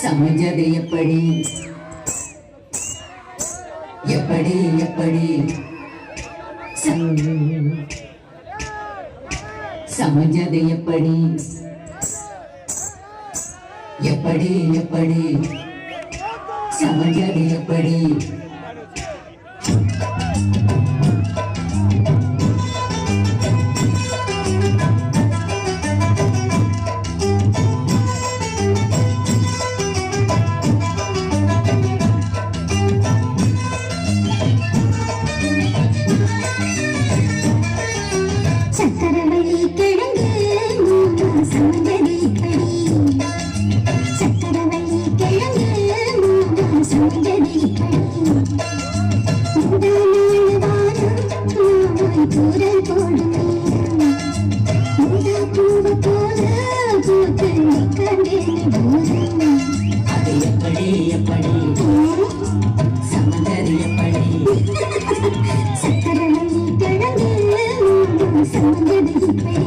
சமைஞ்சது எப்படி எப்படி? எப்படி சமைஞ்சது எப்படி எப்படி? எப்படி சமைஞ்சது எப்படி சக்கரணி கடந்து சங்கடி படி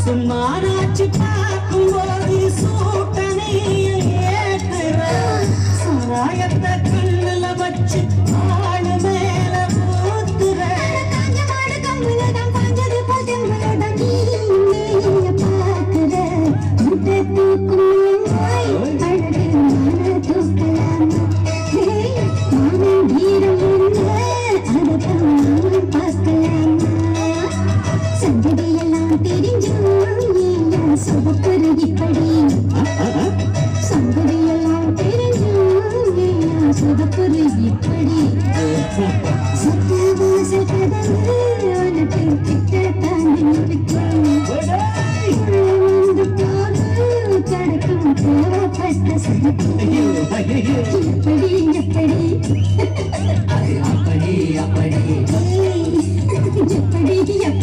சும்மார எப்படி எப்படி எப்படி எப்படி